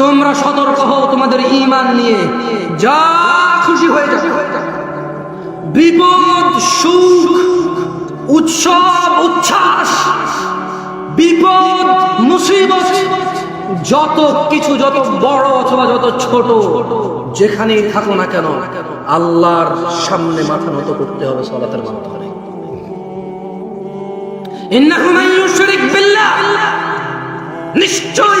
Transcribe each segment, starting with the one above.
তোমরা সতর্ক হও তোমাদের ঈমান নিয়ে। যা খুশি হয়ে যাবে বিপদ, সুখ, উৎসব, উচ্ছ্বাস, বিপদ, মুসিবত, যত কিছু, যত বড় অথবা যত ছোট, যেখানেই থাকো না কেন, আল্লাহর সামনে মাথা নত করতে হবে সলাতের মাধ্যমে। নিশ্চয়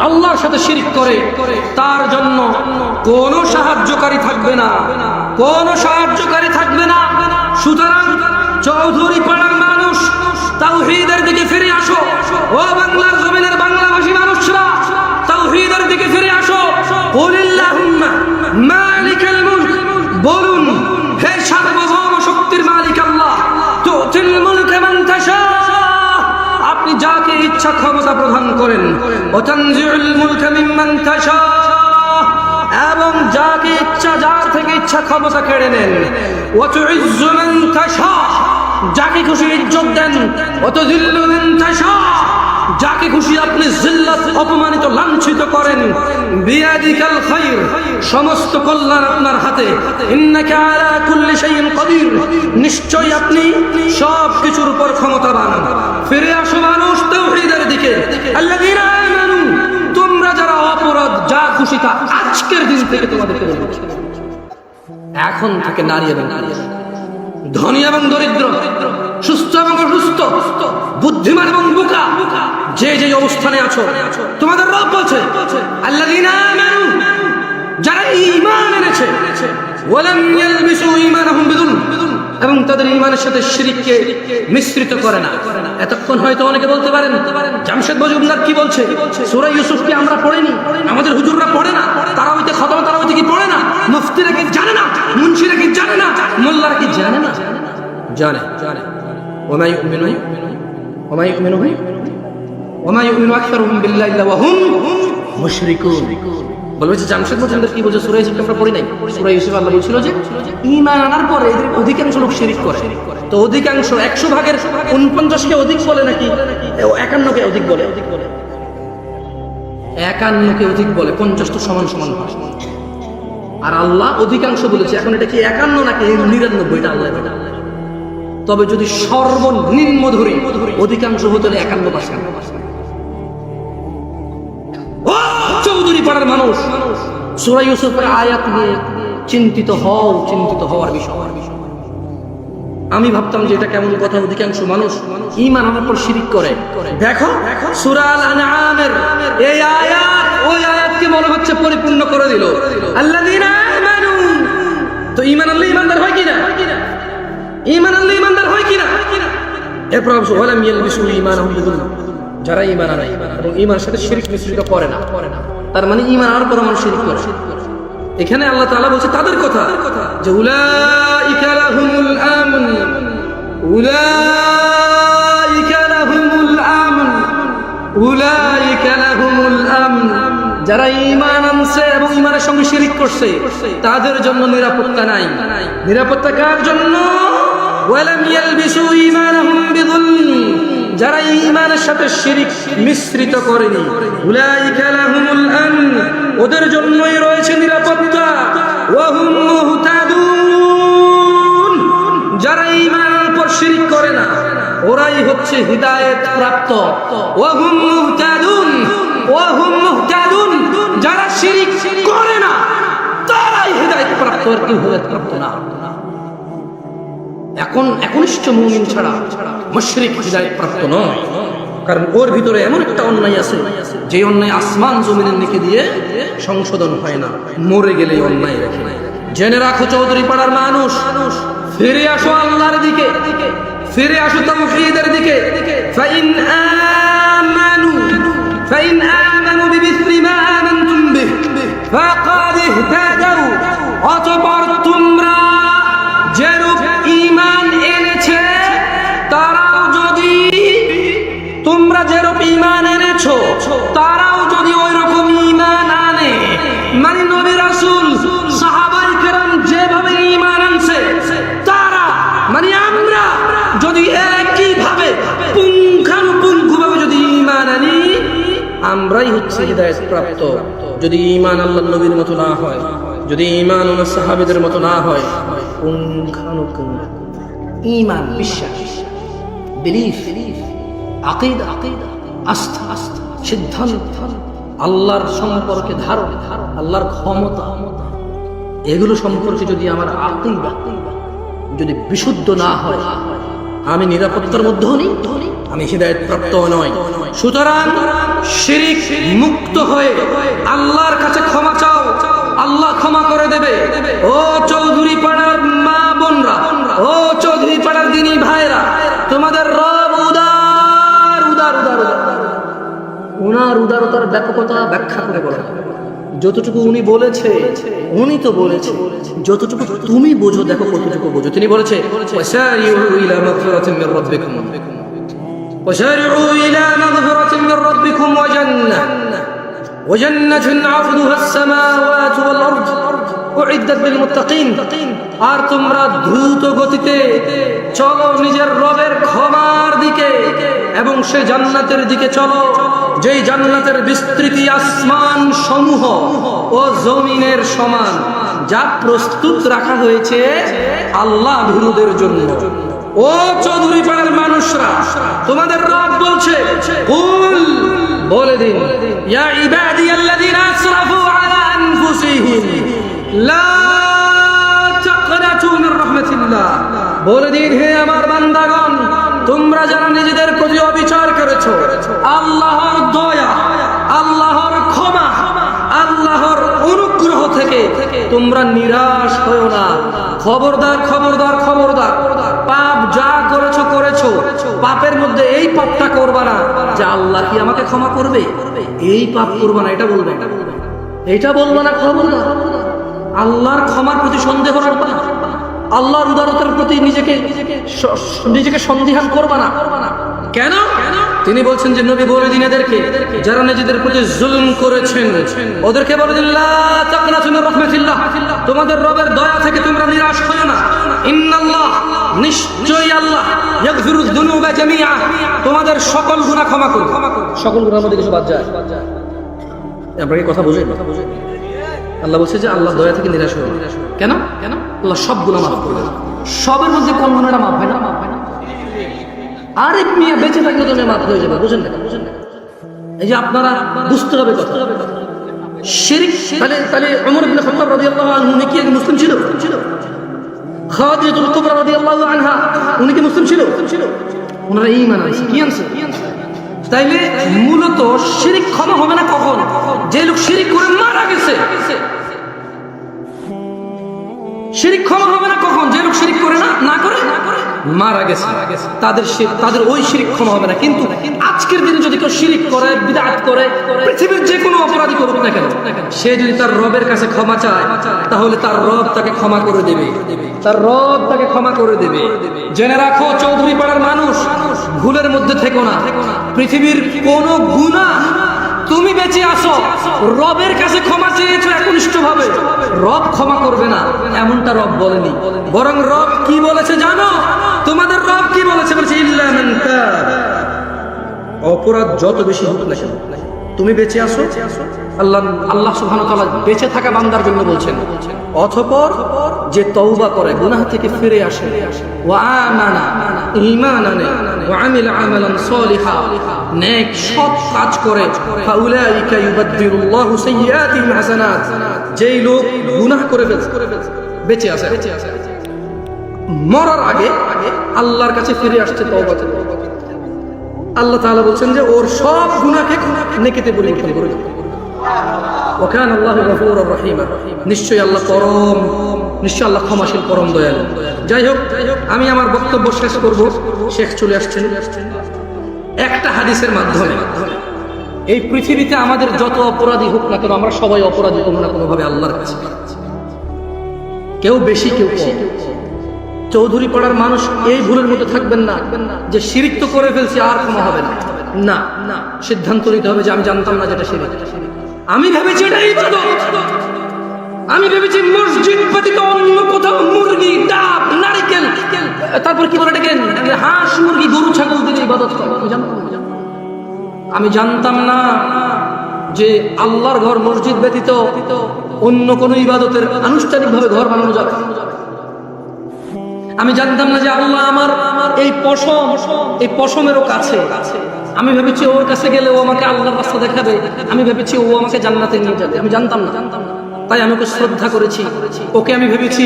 আল্লাহর সাথে শিরিক করে, তার জন্য কোনো সাহায্যকারী থাকবে না। কোনো সাহায্যকারী থাকবে না। সুতরাং চৌধুরী পাড়ার মানুষ তাও তাওহীদের দিকে ফিরে আসো। ও বাংলার জমিনের বাংলাভাষী মানুষরা তাও তাওহীদের দিকে ফিরে আসো। কুলিল্লাহুম্মা ইচ্ছা ক্ষমতা প্রদান করেন। এবং যাকে ইচ্ছা, যার থেকে ইচ্ছা ক্ষমতা কেড়ে নেন। যাকে খুশি ইজ্জত দেন। অত দিল্লেন যাকে খুশি আপনি জিল্লাত অপমানিত, লাঞ্ছিত করেন, বিয়াদিকাল খায়র সমস্ত কল্যাণ আপনার হাতে। ইন্নাকা আলা কুল্লি শাইইন আপনি সব কিছুর উপর ক্ষমতাবান। ফিরে আসো মানুষ তাওহীদের দিকে। আল্লাযীনা আমানু, তোমরা যারা অপরাধ, যা খুশি তা আজকের দিন থেকে তোমাদেরকে এখন থেকে নারী এবং নারী ধনী এবং দরিদ্র, সুস্থ এবং অসুস্থ, বুদ্ধিমান এবং বোকা, যে যে অবস্থানে আছো, তোমাদের রব বলছে আমানু যারা ঈমান এনেছে এবং তাদের ঈমানের সাথে শিরককে মিশ্রিত করে না। এতক্ষণ হয়তো অনেকে বলতে পারেন, জামশেদ মজুমদার কি বলছে? সূরা ইউসুফ কি আমরা পড়িনি? আমাদের হুজুররা পড়ে না? তারা হইতে খতম তারা হইতে কি পড়ে না? মুফতিরা কি জানে। জানে ওমা ইউমিনু ওমা ইউমিনু ভাই ওমা ইউমিনু আকসারুহুম বিল্লাহি ইল্লা ওয়া হুম মুশরিকুন। বলবে যে জামশেদ মজুমদার কি বলছে সূরা ইউসুফ আমরা পড়ি নাই? সূরা ইউসুফ আল্লাহ বলছিল যে, ঈমান আনার পরে এদের অধিকাংশ লোক শিরিক করে। তো অধিকাংশ একশো ভাগের উনপঞ্চাশকে অধিক বলে নাকি? একান্নকে অধিক বলে অধিক বলে। একান্নকে অধিক বলে, পঞ্চাশ তো সমান সমান। আর আল্লাহ অধিকাংশ বলেছে, এখন এটা কি একান্ন নাকি নিরানব্বই? এটা আল্লাহ। তবে যদি সর্বনিম্ন ধরি অধিকাংশ হতে একান্ন পার্সেন্ট। চৌধুরী পাড়ার মানুষ ইউসুফের আয়াত নিয়ে চিন্তিত হও, চিন্তিত হওয়ার বিষয়। আমি ভাবতাম যে এটা কেমন কথা, অধিকাংশ মানুষ ইমান আনার পর শিরিক করে। দেখো সুরাল এই আয়াত, ওই আয়াতকে মনে হচ্ছে পরিপূর্ণ করে দিল। আমানু। তো ইমান আনলে ইমানদার হয় কিনা? ইমান আনলে ইমানদার হয় কিনা? এরপর অবশ্য ওয়ালাম ইয়ালবিসু বিদুলম যারা ইমান আনে এবং ইমানের সাথে শিরিক মিশ্রিত করে না, তার মানে ইমান আনার পর মানুষ শিরিক করে এখানে আল্লাহ তাআলা বলছে তাদের কথা, যে উলাইকা লাহুমুল আমন, উলাইকা লাহুমুল আমন, উলাইকা লাহুমুল আমন। যারা ঈমান আনছে এবং ঈমানের সঙ্গে শিরিক করছে, তাদের জন্য নিরাপত্তা নাই। নিরাপত্তা কার জন্য? ওয়ালাম ইয়ালবিসু ঈমানাহুম বিযুলম। যারা ঈমানের সাথে শিরিক মিশ্রিত করেনি। উলাইকা লাহুমুল আমন। ওদের জন্যই রয়েছে নিরাপত্তা। ওয়াহুম মুহতাদুন। যারা ঈমানের পর শিরিক করে না, ওরাই হচ্ছে হিদায়াত প্রাপ্ত। ওয়াহুম মুহতাদুন। ওয়াহুম মুহতাদুন। যারা শিরিক করে না, তারাই হিদায়াত প্রাপ্ত। আর কেউ হিদায়াত প্রাপ্ত না। এখন একনিষ্ঠ মুমিন ছাড়া মুশরিক হিদায়াত প্রাপ্ত নয়। কারণ ওর ভিতরে এমন একটা অন্যায় আছে যে অন্যায় আসমান জমিনের নিকে দিয়ে সংশোধন হয় না। মরে গেলে অন্যায় রেখে। জেনে রাখো চৌধুরী পাড়ার মানুষ, ফিরে আসো আল্লাহর দিকে, ফিরে আসো তাওহীদের দিকে। ফাইন আমানু ফাইন আমানু বিমিসলি আমানতুম বিহ, ফাকাদ ইহতাদাউ, অতঃপর আমরাই হচ্ছে হৃদায়ত প্রাপ্ত। যদি ঈমান আল্লাহ নবীর মতো না হয়, যদি ইমান ওনার সাহাবীদের মতো না হয় ঈমান, বিশ্বাস বিলিফ আকিদা আকিদা আস্থা আস্থা সিদ্ধান্ত, আল্লাহর সম্পর্কে ধারণ, আল্লাহর ক্ষমতা। এগুলো সম্পর্কে যদি আমার আকিদা যদি বিশুদ্ধ না হয়, আমি নিরাপত্তার মধ্যেও নেই আমি হৃদায়ত প্রাপ্ত নয় সুতরাং শিরিক মুক্ত হয়ে আল্লাহর কাছে ক্ষমা চাও। আল্লাহ ক্ষমা করে দেবে। ও চৌধুরী পাড়ার মা বোনরা, ও চৌধুরী পাড়ার দিনী ভাইরা তোমাদের রব উদার উদার উদার উনার উদারতার ব্যাপকতা ব্যাখ্যা করে বলা। যতটুকু উনি বলেছে, উনি তো বলেছে। যতটুকু তুমি বোঝো, দেখো কতটুকু বোঝো। তিনি বলেছে وسارعوا إلى مغفرة من ربكم وجنة وجنة عرضها السماوات والأرض أعدت للمتقين আর তোমরা দ্রুত গতিতে চলো নিজের রবের ক্ষমার দিকে এবং সে জান্নাতের দিকে চলো যেই জান্নাতের বিস্তৃতি আসমান সমূহ ও জমিনের সমান যা প্রস্তুত রাখা হয়েছে আল্লাহ ভীরুদের জন্য ও চৌধুরী পাড়ার মানুষরা, তোমাদের রব বলছে, কুল, বলে দিন, ইয়া ইবাদিয়াল্লাযীনা আসরাফু আলা আনফুসিহিম, লা তাকনাতু মির রাহমাতিল্লাহ, বলে দিন, হে আমার বান্দাগণ, তোমরা যারা নিজেদের প্রতি অবিচার করেছ, আল্লাহর দয়া, আল্লাহর ক্ষমা, আল্লাহর অনুগ্রহ থেকে তোমরা নিরাশ হও না। খবরদার খবরদার খবরদার। পাপের মধ্যে এই পাপটা করবা না। যে আল্লাহ কি আমাকে ক্ষমা করবে? এই পাপ করবা না, এটা বলবে এটা বলবা না খবরদার আল্লাহর ক্ষমার প্রতি সন্দেহ রাখবা না। আল্লাহর উদারতার প্রতি নিজেকে নিজেকে সন্দিহান করবা না। কেন কেন? তিনি বলছেন যে নবী বলে দিন এদেরকে, যারা নিজেদের প্রতি জুলুম করেছেন। ওদেরকে বলে রাহমাতিল্লাহ। তোমাদের রবের দয়া থেকে তোমরা নিরাশ হয়ো না। ইন্নাল্লাহ, নিশ্চয়ই আল্লাহ তোমাদের সকল গুনাহ ক্ষমা করবে সকল গুনার মধ্যে কিছু বাদ যায়। আপনাকে কথা বুঝেন আল্লাহ বলছে যে আল্লাহ দয়া থেকে নিরাশ হয়ে কেন কেন? আল্লাহ সব গুণা মাফ করবে সবের মধ্যে কোন গুণাটা মাফ হয় না? মাফ না আরেক মিয়া বেঁচে থাকলে তো মেয়ে মাফ হয়ে যাবে, বুঝেন না বুঝেন না এই যে আপনারা বুঝতে হবে কথা। তাহলে তাহলে ইবনে খাত্তাব রাদিয়াল্লাহু আনহু, উনি কি মুসলিম ছিল? ছিল খাদিজাতুল কুবরা রাদিয়াল্লাহু আনহা, উনি কি মুসলিম ছিল? ছিল ওনারা ঈমান আনছে। কি আনছে? তাইলে মূলত শিরিক ক্ষমা হবে না কখন? যে লোক শিরিক করে মারা গেছে। শিরিক ক্ষমা হবে না কখন? যে লোক শিরিক করে না করে না করে? মারা গেছে। তাদের তাদের ওই শিরিক ক্ষমা হবে না। কিন্তু আজকের দিনে যদি কেউ শিরিক করে বিদআত করে, পৃথিবীর যে কোনো অপরাধী করুক না কেন, সে যদি তার রবের কাছে ক্ষমা চায়, তাহলে তার রব তাকে ক্ষমা করে দেবে। তার রব তাকে ক্ষমা করে দেবে। জেনে রাখো, চৌধুরী পাড়ার মানুষ, ভুলের মধ্যে থেকো না। পৃথিবীর কোনো গুনাহ তুমি বেঁচে আসো রবের কাছে ক্ষমা চেয়েছো একনিষ্ঠ ভাবে রব ক্ষমা করবে না, এমনটা রব বলেনি। বরং রব কি বলেছে জানো? তোমাদের রব কি বলেছে? বলেছে, ইল্লা মান তাব। অপরাধ যত বেশি হোক না কেন তুমি বেঁচে আসো আল্লাহ আল্লাহ তাআলা বেঁচে থাকা বান্দার জন্য বলছেন। অতঃপর যে তৌবা করে গুনাহ থেকে ফিরে আসে। আমালান সলিহা। নেক সৎ কাজ করে। ফাউলাইকা ইউবাদদিলুল্লাহু সাইয়্যাতিহিম হাসানাত। যেই লোক গুনাহ করে ফেলছে বেঁচে আছে। মরার আগে আল্লাহর কাছে ফিরে আসছে তওবা করে আল্লাহ তাআলা বলছেন যে ওর সব গুনাহকে নেকিতে পরিবর্তন করে ওখান আল্লাহ গফুর রহিম। নিশ্চয়ই আল্লাহ পরম নিশ্চয় আল্লাহ ক্ষমাশীল, পরম দয়ালু। যাই হোক, আমি আমার বক্তব্য শেষ করব। শেখ চলে আসছেন। একটা হাদিসের মাধ্যমে। এই পৃথিবীতে আমাদের যত অপরাধী হোক না কেন, আমরা সবাই অপরাধী কোনো না কোনোভাবে আল্লাহর কাছে। কেউ বেশি, কেউ কম। চৌধুরী পাড়ার মানুষ এই ভুলের মধ্যে থাকবেন না, যে শিরিক তো করে ফেলছি, আর কোনো হবে না। না, সিদ্ধান্ত নিতে হবে যে আমি জানতাম না যেটা শিরিক। আমি ভেবেছি এটা আমি ভেবেছি মসজিদ ব্যতীত অন্য কোথাও মুরগি, ডাব, নারিকেল, তারপর কি বলে এটাকে? হাঁস, মুরগি, গরু, ছাগল দিলে ইবাদত জানতাম না। আমি জানতাম না যে আল্লাহর ঘর মসজিদ ব্যতীত অন্য কোন ইবাদতের আনুষ্ঠানিকভাবে ঘর বানানো যাবে আমি জানতাম না যে আল্লাহ আমার এই পশম, এই পশমেরও কাছে। আমি ভেবেছি ওর কাছে গেলে ও আমাকে আল্লাহর রাস্তা দেখাবে। আমি ভেবেছি ও আমাকে জান্নাতে নিয়ে যাবে। আমি জানতাম না। তাই আমি ওকে শ্রদ্ধা করেছি। ওকে আমি ভেবেছি,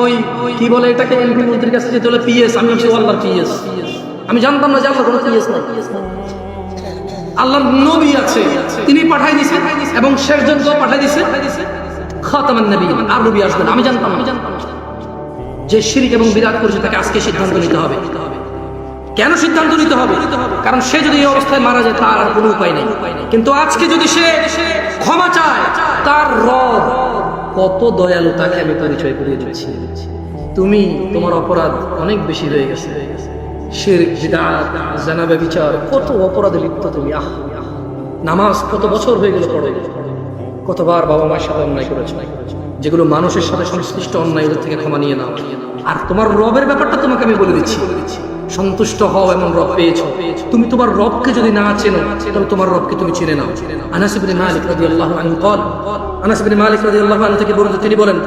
ওই কি বলে এটাকে, এমপি মন্ত্রীর কাছে যেতে হলে পিএস আমি হচ্ছে আল্লাহর পিএস আমি জানতাম না যে আল্লাহ কোনো পিএস নাই। আল্লাহর নবী আছে, তিনি পাঠাই দিছে এবং শেষজন কেউ পাঠাই দিছে। খাতামান নবী, আর নবী আসবেন আমি জানতাম আমি জানতাম। যে শিরিক এবং বিরাট করেছে তাকে আজকে সিদ্ধান্ত নিতে হবে। কেন সিদ্ধান্ত নিতে হবে? কারণ সে যদি এই অবস্থায় মারা যায়, তার আর কোনো উপায় নেই। কিন্তু আজকে যদি সে ক্ষমা চায়, তার রব কত দয়ালু তাকে আমি পরিচয় করিয়ে দিচ্ছি। তুমি তোমার অপরাধ অনেক বেশি হয়ে গেছে। জানাবে বিচার কত অপরাধে লিপ্ত তুমি, আহ। নামাজ কত বছর হয়ে গেল পড়ো। কতবার বাবা মায়ের সাথে অন্যায় করেছ। যেগুলো মানুষের সাথে সংশ্লিষ্ট অন্যায় ওদের থেকে ক্ষমা নিয়ে নাও আর তোমার রবের ব্যাপারটা তোমাকে আমি বলে দিচ্ছি সন্তুষ্ট হও এমন রব পেয়েছো তুমি তোমার রবকে যদি না চেনো তবে তোমার রবকে তুমি চিনে নাও আনাস ইবনে মালিক রাদিয়াল্লাহু আনহু قال আনাস ইবনে মালিক রাদিয়াল্লাহু আনহু থেকে বর্ণিত তিনি বলেন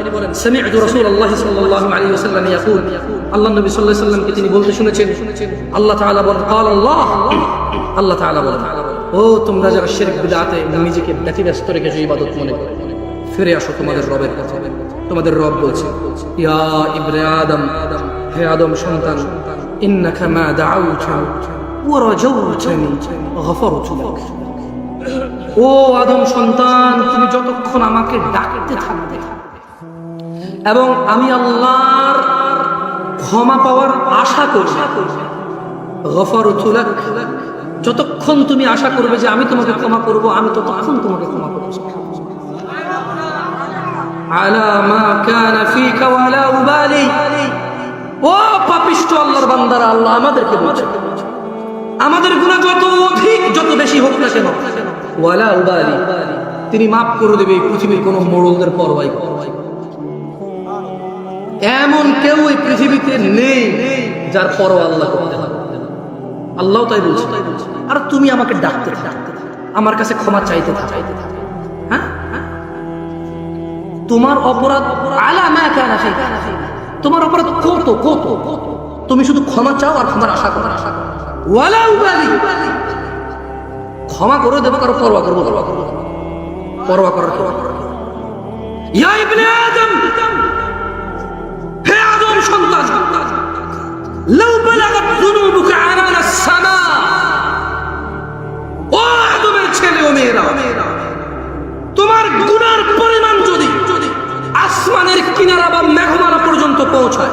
সামি'তু রাসূলুল্লাহ সাল্লাল্লাহু আলাইহি ওয়াসাল্লাম ইয়াকুল আল্লাহ নবী সাল্লাল্লাহু আলাইহি ওয়াসাল্লামকে তিনি বলতে শুনেছেন আল্লাহ তাআলা বলেন قال الله আল্লাহ তাআলা বলেন ও তোমরা যারা শিরক বিদআতে নিজেকে ব্যতিব্যস্ত রেখেছো ইবাদত মনে করে ফিরে আসো তোমাদের রবের কাছে তোমাদের রব বলছে, ইয়া ইবনে আদম, হে আদম সন্তান, ইন্নাকা মা দাউতানি ওয়া রাজাউতানি গফারতু ও আদম সন্তান, তুমি যতক্ষণ আমাকে ডাকতে থাকবে, এবং আমি আল্লাহর ক্ষমা পাওয়ার আশা করবে গফারতু লাক, যতক্ষণ তুমি আশা করবে যে আমি তোমাকে ক্ষমা করব, আমি ততক্ষণ তোমাকে ক্ষমা করব। على মা كان فيك ولا উবালি। ও পাপিষ্ট আল্লাহর বান্দারা, আল্লাহ আমাদেরকে বলছে। আমাদের গুনাহ যত অধিক, যত বেশি হোক না কেন। ওয়ালা উবালি। তিনি মাফ করে দেবে পৃথিবীর কোনো মোড়লদের পরোয়াই। এমন কেউ এই পৃথিবীতে নেই যার পর আল্লাহ আল্লাহ তাই বলছে। আর তুমি আমাকে ডাকতে থাকতে আমার কাছে ক্ষমা চাইতে চাইতে হ্যাঁ? তোমার অপরাধ আলা মা কানা তোমার অপরাধ কত কত? তুমি শুধু ক্ষমা চাও আর ক্ষমার আশা করো। ওয়ালা উবালি ক্ষমা করে দেবো, কারও পরোয়া করব পরোয়া করব পরোয়া করার ইয়া ইবনে আদম! হে আদম সন্তান! লাউ বালাগাত যুনুবুকা কিনারা বা মেঘমালা পর্যন্ত পৌঁছায়।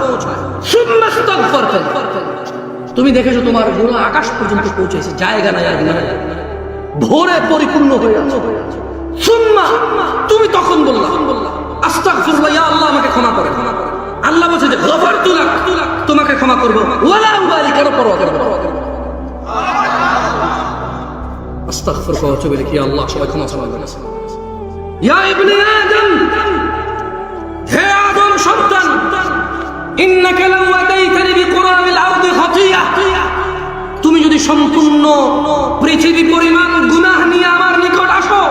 তুমি দেখেছ তোমার গুণা আকাশ পর্যন্ত পৌঁছেছে, জায়গা নাই আর ভোরে পরিপূর্ণ হয়ে আছে। তুমি তখন বললা, আস্তাগফিরুল্লাহ, ইয়া আল্লাহ আমাকে ক্ষমা করে। আল্লাহ বলছে যে, গফারতু তোমাকে ক্ষমা করব। ওয়ালা উবালি কেন পরোয়া করব? আস্তাগফিরুকা ওয়া আতুবু আল্লাহ, সবাই ক্ষমা চাওয়া ইয়া ইবনে আদম হে আদম সন্তান, ইন্নাকা খাতিয়া। তুমি যদি সম্পূর্ণ পৃথিবী পরিমাণ গুনাহ নিয়ে আমার নিকট আসো,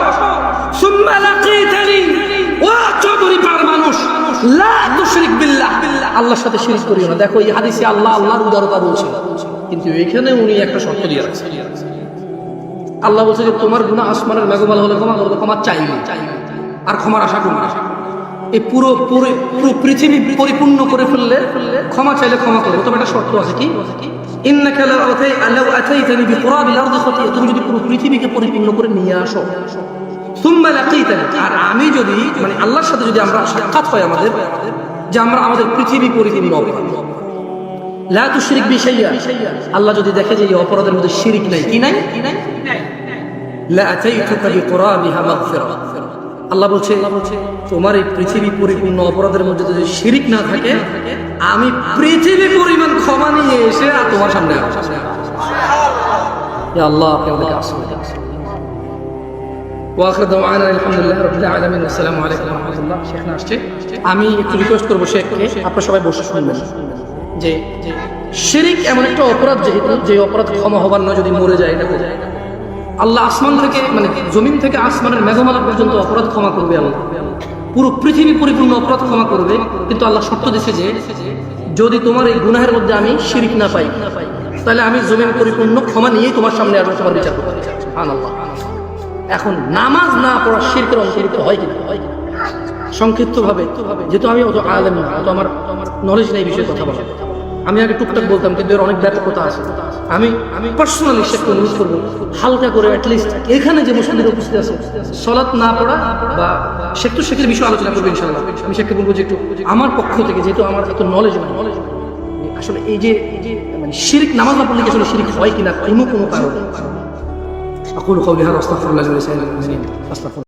সুম্মা লাকিতানি ও চৌধুরী পার মানুষ, লা তুশরিক বিল্লাহ। আল্লাহর সাথে শিরক করিও না। দেখো, এই হাদিসে আল্লাহ আল্লাহর উদারতা বলছে। কিন্তু এখানে উনি একটা শর্ত দিয়ে রাখছেন আল্লাহ বলছে যে, তোমার গুনাহ আসমানের মেঘমাল হলে ক্ষমা ক্ষমা চাইবে। আর ক্ষমার আশা করবে এই পুরো পুরো পৃথিবী পরিপূর্ণ করে ফেললে ক্ষমা চাইলে ক্ষমা করব তবে একটা শর্ত আছে কি? তুমি যদি পুরো পৃথিবীকে পরিপূর্ণ করে নিয়ে আসো। আর আমি যদি মানে আল্লাহর সাথে যদি আমরা আমাদের, যে আমরা আমাদের পৃথিবী তুশরিক বিশাইয়া আল্লাহ যদি দেখে যে অপরাধের মধ্যে শিরিক নাই, কি নাই? নাই আল্লাহ বলছে, তোমার এই পৃথিবী পরিপূর্ণ অপরাধের মধ্যে যদি শিরিক না থাকে, আমি পৃথিবী পরিমাণ ক্ষমা নিয়ে এসে আর তোমার সামনে আসব। আল্লাহ, আপনি আমাদেরকে না আসছে। আমি একটু রিকোয়েস্ট করব শেখকে, আপনারা সবাই বসে শুনবেন যে, শিরিক এমন একটা অপরাধ যেহেতু, যে অপরাধ ক্ষমা হবার নয় যদি মরে যায়, এটা বোঝায় আল্লাহ আসমান থেকে মানে জমিন থেকে আসমানের মেঘমালা পর্যন্ত অপরাধ ক্ষমা করবে আল্লাহ। পুরো পৃথিবী পরিপূর্ণ অপরাধ ক্ষমা করবে। কিন্তু আল্লাহ শর্ত দিচ্ছে যে, যদি তোমার এই গুনাহের মধ্যে আমি শিরিক না পাই, তাহলে আমি জমিন পরিপূর্ণ ক্ষমা নিয়েই তোমার সামনে আসব, তোমার বিচার করতে এখন নামাজ না পড়া শিরকের অন্তর্ভুক্ত হয় কিনা? সংক্ষিপ্ত ভাবে যেহেতু আমি অত আলেম না, অত আমার নলেজ নেই বিষয়ে কথা বলা আমি আগে টুকটাক বলতাম কিন্তু এর অনেক ব্যাপকতা আছে আমি আমি পার্সোনালি শেখকে অনুরোধ করবো হালকা করে অ্যাটলিস্ট এখানে যে মুসলিমদের উপস্থিত আছে সলাৎ না পড়া বা শেখ তো শেখের বিষয়ে আলোচনা করবো ইনশাল্লাহ আমি শেখকে বলবো যে একটু আমার পক্ষ থেকে যেহেতু আমার এত নলেজ নাই নলেজ আসলে এই যে এই যে মানে শিরিক নামাজ না পড়লে কি আসলে শিরিক হয় কিনা কোনো কোনো কারণ أقول قولي هذا واستغفر الله لي ولسائر المسلمين أستغفر